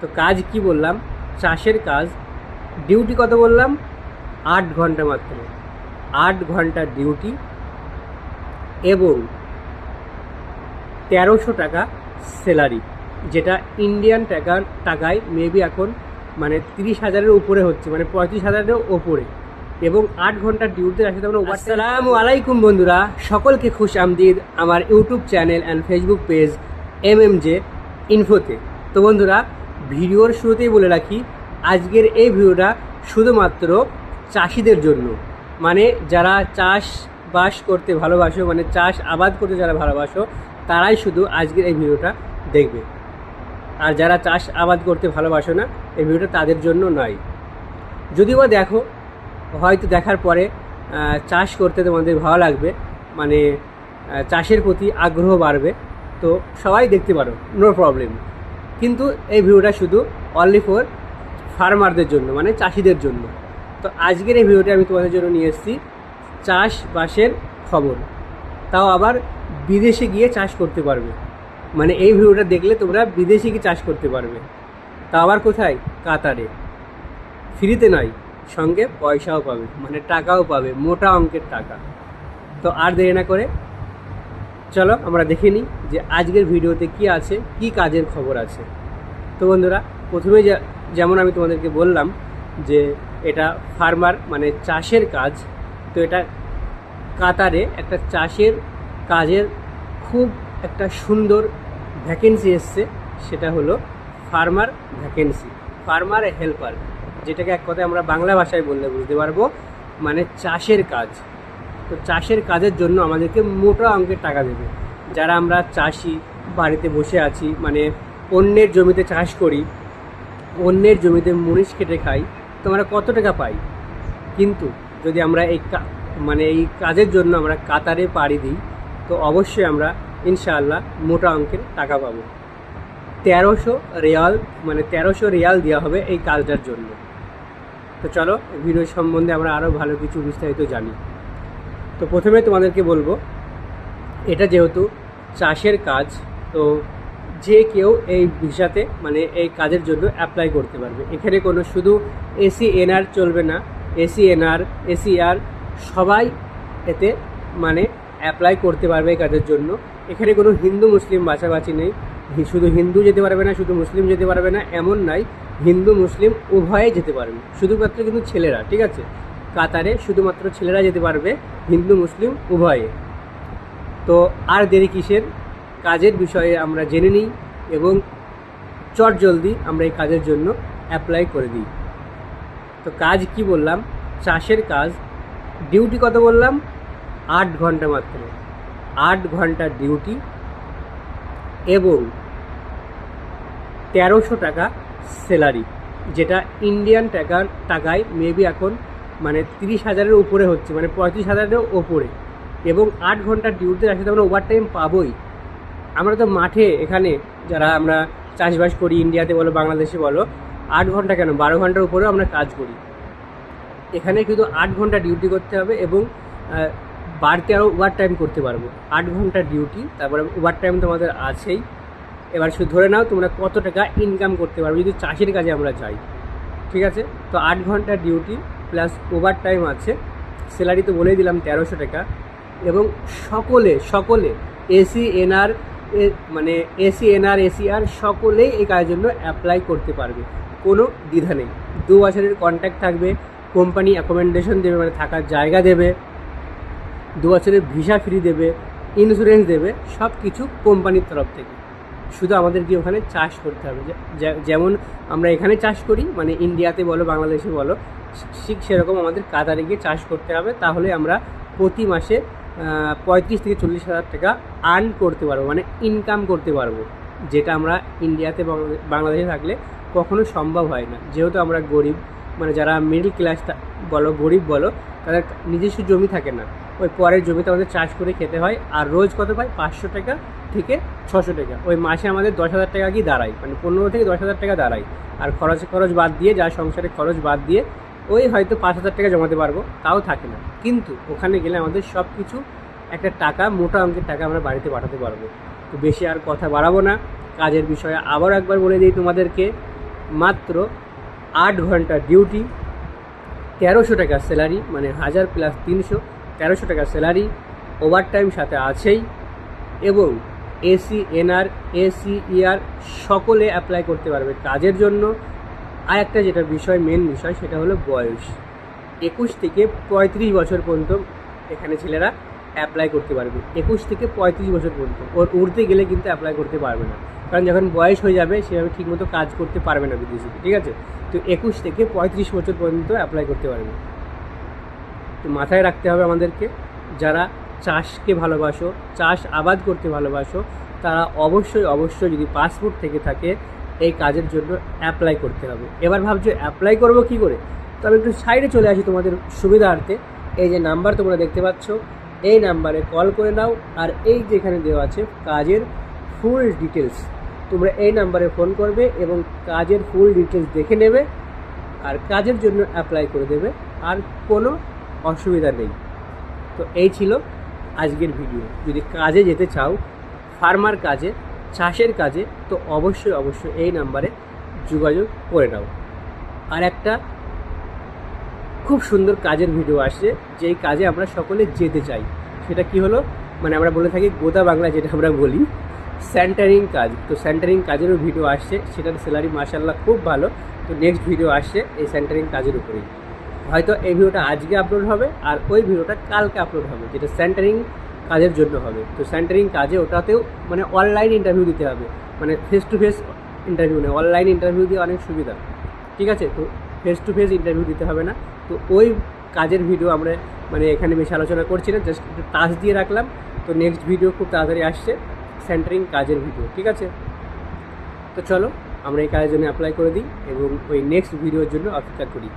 তো কাজ কি বললাম? চাষের কাজ। ডিউটি কত বললাম? আট ঘণ্টা মাত্র। আট ঘণ্টা ডিউটি এবং তেরোশো টাকা স্যালারি, যেটা ইন্ডিয়ান টাকা টাকায় মেবি এখন মানে তিরিশ হাজারের উপরে হচ্ছে মানে পঁয়ত্রিশ হাজারের ওপরে। এবং আট ঘণ্টার ডিউটি আসে তখন আসসালামু আলাইকুম বন্ধুরা, সকলকে খুশ আমদিদ আমার YouTube channel and Facebook page M M J ইনফোতে তো বন্ধুরা ভিডিওর শুরুতেই বলে রাখি, আজকের এই ভিডিওটা শুধুমাত্র চাষিদের জন্য। মানে যারা চাষ বাস করতে ভালোবাসো মানে চাষ আবাদ করতে যারা ভালোবাসো, তারাই শুধু আজকের এই ভিডিওটা দেখবে। আর যারা চাষ আবাদ করতে ভালোবাসো না, এই ভিডিওটা তাদের জন্য নয়। যদিও বা দেখো, হয়তো দেখার পরে চাষ করতে তোমাদের ভালো লাগবে মানে চাষের প্রতি আগ্রহ বাড়বে, তো সবাই দেখতে পারো নো প্রবলেম কিন্তু এই ভিডিওটা শুধু অনলি ফর ফার্মারদের জন্য মানে চাষিদের জন্য। তো আজকের এই ভিডিওটা আমি তোমাদের জন্য নিয়ে এসেছি চাষবাসের খবর। তাও আবার বিদেশে গিয়ে চাষ করতে পারবে। মানে এই ভিডিওটা দেখলে তোমরা বিদেশে গিয়ে চাষ করতে পারবে। তা আবার কোথায়? কাতারে। ফ্রিতে নয়, সঙ্গে পয়সাও পাবে মানে টাকাও পাবে, মোটা অঙ্কের টাকা। তো আর দেরি না করে চলো আমরা দেখে নিই যে আজকের ভিডিওতে কি আছে, কি কাজের খবর আছে। তো বন্ধুরা, প্রথমে যেমন আমি তোমাদেরকে বললাম যে এটা ফার্মার মানে চাষের কাজ, তো এটা কাতারে একটা চাষের কাজের খুব একটা সুন্দর ভ্যাকেন্সি এসছে, সেটা হলো ফার্মার ভ্যাকেন্সি ফার্মার হেল্পার যেটাকে এক কথায় আমরা বাংলা ভাষায় বললে বুঝতে পারব মানে চাষের কাজ। তো চাষের কাজের জন্য আমাদেরকে মোটা অঙ্কের টাকা দেবে। যারা আমরা চাষি, বাড়িতে বসে আছি মানে অন্যের জমিতে চাষ করি, অন্যের জমিতে মুনিশ কেটে খাই, তো আমরা কত টাকা পাই? কিন্তু যদি আমরা এই মানে এই কাজের জন্য আমরা কাতারে পাড়ি দিই, তো অবশ্যই আমরা ইনশাআল্লাহ মোটা অঙ্কের টাকা পাবো। তেরোশো রিয়াল মানে তেরোশো রিয়াল দেওয়া হবে এই কাজটার জন্য। তো চলো, ভিডিও সম্বন্ধে আমরা আরও ভালো কিছু বিস্তারিত জানি। তো প্রথমে তোমাদেরকে বলব, এটা যেহেতু চাষের কাজ, তো যে কেউ এই ভিসাতে মানে এই কাজের জন্য অ্যাপ্লাই করতে পারবে। এখানে কোনো শুধু এসি এনআর চলবে না এসি এনআর এসিআর সবাই এতে মানে অ্যাপ্লাই করতে পারবে এই কাজের জন্য। এখানে কোনো হিন্দু, মুসলিম বাছাবাছি নেই। শুধু হিন্দু যেতে পারবে না, শুধু মুসলিম যেতে পারবে না, এমন নাই। হিন্দু, মুসলিম উভয়ে যেতে পারবে, শুধুমাত্র কিন্তু ছেলেরা, ঠিক আছে? কাতারে শুধুমাত্র ছেলেরা যেতে পারবে, হিন্দু, মুসলিম, উভয়ে। তো আর দেরি কিসের? কাজের বিষয়ে আমরা জেনে নিই এবং চট জলদি আমরা এই কাজের জন্য অ্যাপ্লাই করে দিই। তো কাজ কি বললাম? চাষের কাজ। ডিউটি কত বললাম? আট ঘণ্টা মাত্র। আট ঘণ্টা ডিউটি এবং তেরোশো টাকা স্যালারি যেটা ইন্ডিয়ান টাকা টাকায় মেবি এখন মানে তিরিশ হাজারের উপরে হচ্ছে মানে পঁয়ত্রিশ হাজারের ওপরে। এবং আট ঘণ্টার ডিউটিতে আসলে আমরা ওভার টাইম পাবোই। আমরা তো মাঠে এখানে যারা আমরা চাষবাস করি, ইন্ডিয়াতে বলো, বাংলাদেশে বলো, আট ঘণ্টা কেন? বারো ঘণ্টার উপরেও আমরা কাজ করি। এখানে কিন্তু আট ঘণ্টা ডিউটি করতে হবে এবং বাড়তে আরও ওভার টাইম করতে পারব। আট ঘণ্টা ডিউটি, তারপরে ওভার টাইম তোমাদের আছেই। এবার শুধু ধরে নাও তোমরা কত টাকা ইনকাম করতে পারবে যদি চাষের কাজে আমরা যাই। ঠিক আছে? তো আট ঘণ্টা ডিউটি প্লাস ওভার টাইম আছে স্যালারি তো বলেই দিলাম তেরোশো টাকা, এবং সকলে সকলে এসি এনআর মানে এসি এনআর এসিআর সকলেই এই কাজের জন্য অ্যাপ্লাই করতে পারবে। কোনো দ্বিধা নেই। দু বছরের কন্ট্যাক্ট থাকবে কোম্পানি অ্যাকোমেন্ডেশন দেবে মানে থাকার জায়গা দেবে, দু বছরের ভিসা ফ্রি দেবে ইন্স্যুরেন্স দেবে সব কিছু কোম্পানির তরফ থেকে। শুধু আমাদেরকে ওখানে চাষ করতে হবে। যেমন আমরা এখানে চাষ করি মানে ইন্ডিয়াতে বলো, বাংলাদেশে বলো, ঠিক সেরকম আমাদের কাতারে গিয়ে চাষ করতে হবে। তাহলে আমরা প্রতি মাসে পঁয়ত্রিশ থেকে চল্লিশ হাজার টাকা আর্ন করতে পারব মানে ইনকাম করতে পারব। যেটা আমরা ইন্ডিয়াতে বাংলাদেশে থাকলে কখনো সম্ভব হয় না। যেহেতু আমরা গরিব মানে যারা মিডল ক্লাস বলো, গরিব বলো, তাদের নিজস্ব জমি থাকে না। ওই পরের জমিতে আমাদের চাষ করে খেতে হয়, আর রোজ কত পাই পাঁচশো টাকা থেকে ছশো টাকা। ওই মাসে আমাদের দশ হাজার টাকা কি দাঁড়ায়? মানে পনেরো থেকে দশ হাজার টাকা দাঁড়ায়। আর খরচ খরচ বাদ দিয়ে, যা সংসারের খরচ বাদ দিয়ে, ওই হয়তো পাঁচ হাজার টাকা জমাতে পারব, তাও থাকে না। কিন্তু ওখানে গেলে আমাদের সব কিছু একটা টাকা, মোটা অঙ্কের টাকা আমরা বাড়িতে পাঠাতে পারব। তো বেশি আর কথা বাড়াবো না। কাজের বিষয়ে আবার একবার বলে দিই তোমাদেরকে, মাত্র আট ঘণ্টা ডিউটি তেরোশো টাকা স্যালারি মানে হাজার প্লাস তিনশো, তেরোশো টাকা স্যালারি ওভার টাইম সাথে আছেই এবং এসি এনআর এসি ইআর সকলে অ্যাপ্লাই করতে পারবে কাজের জন্য। আর একটা যেটা বিষয় মেন বিষয়, সেটা হলো বয়স। একুশ থেকে পঁয়ত্রিশ বছর পর্যন্ত এখানে ছেলেরা অ্যাপ্লাই করতে পারবে। একুশ থেকে পঁয়ত্রিশ বছর পর্যন্ত। ওর উঠতে গেলে কিন্তু অ্যাপ্লাই করতে পারবে না। কারণ যখন বয়স হয়ে যাবে, সেভাবে ঠিকমতো কাজ করতে পারবে না বিদেশিতে ঠিক আছে? তো একুশ থেকে পঁয়ত্রিশ বছর পর্যন্ত অ্যাপ্লাই করতে পারবে। তো মাথায় রাখতে হবে আমাদেরকে, যারা চাষকে ভালোবাসো, চাষ আবাদ করতে ভালোবাসো, তারা অবশ্যই অবশ্যই যদি পাসপোর্ট থেকে থাকে, এই কাজের জন্য অ্যাপ্লাই করতে হবে। এবার ভাবছ অ্যাপ্লাই করব কি করে? তো আমি একটু সাইডে চলে আসি তোমাদের সুবিধার্থে। এই যে নাম্বার তোমরা দেখতে পাচ্ছ এই নাম্বারে কল করে নাও আর এই যেখানে দেওয়া আছে কাজের ফুল ডিটেলস তোমরা এই নাম্বারে ফোন করবে এবং কাজের ফুল ডিটেলস দেখে নেবে আর কাজের জন্য অ্যাপ্লাই করে দেবে আর কোনো অসুবিধা নেই। তো এই ছিল আজকের ভিডিও। যদি কাজে যেতে চাও, ফার্মার কাজে, চাষের কাজে, তো অবশ্যই অবশ্যই এই নাম্বারে যোগাযোগ করে নাও। আর একটা খুব সুন্দর কাজের ভিডিও আসছে, যেই কাজে আমরা সকলে যেতে চাই। সেটা কি হলো? মানে আমরা বলে থাকি গোদা বাংলা যেটা আমরা বলি স্যান্টারিং কাজ। তো স্যান্টারিং কাজেরও ভিডিও আসছে, সেটার স্যালারি মাসাল্লাহ খুব ভালো। তো নেক্সট ভিডিও আসছে এই স্যান্টারিং কাজের উপরেই। হয়তো এই ভিডিওটা আজকে আপলোড হবে, আর ওই ভিডিওটা কালকে আপলোড হবে, যেটা সেন্টারিং কাজের জন্য হবে। তো স্যান্টারিং কাজে ওটাতেও মানে অনলাইন ইন্টারভিউ দিতে হবে। মানে ফেস টু ফেস ইন্টারভিউ নেই অনলাইন ইন্টারভিউ দিয়ে অনেক সুবিধা। ঠিক আছে? তো ফেস টু ফেস ইন্টারভিউ দিতে হবে না। তো ওই কাজের ভিডিও আমরা মানে এখানে বেশি আলোচনা করছি না জাস্ট একটু টাচ দিয়ে রাখলাম। তো নেক্সট ভিডিও খুব তাড়াতাড়ি আসছে সেন্টারিং কাজের ভিডিও ঠিক আছে? তো চলো, আমরা এই কাজের জন্য অ্যাপ্লাই করে দিই এবং ওই নেক্সট ভিডিওর জন্য অপেক্ষা করি।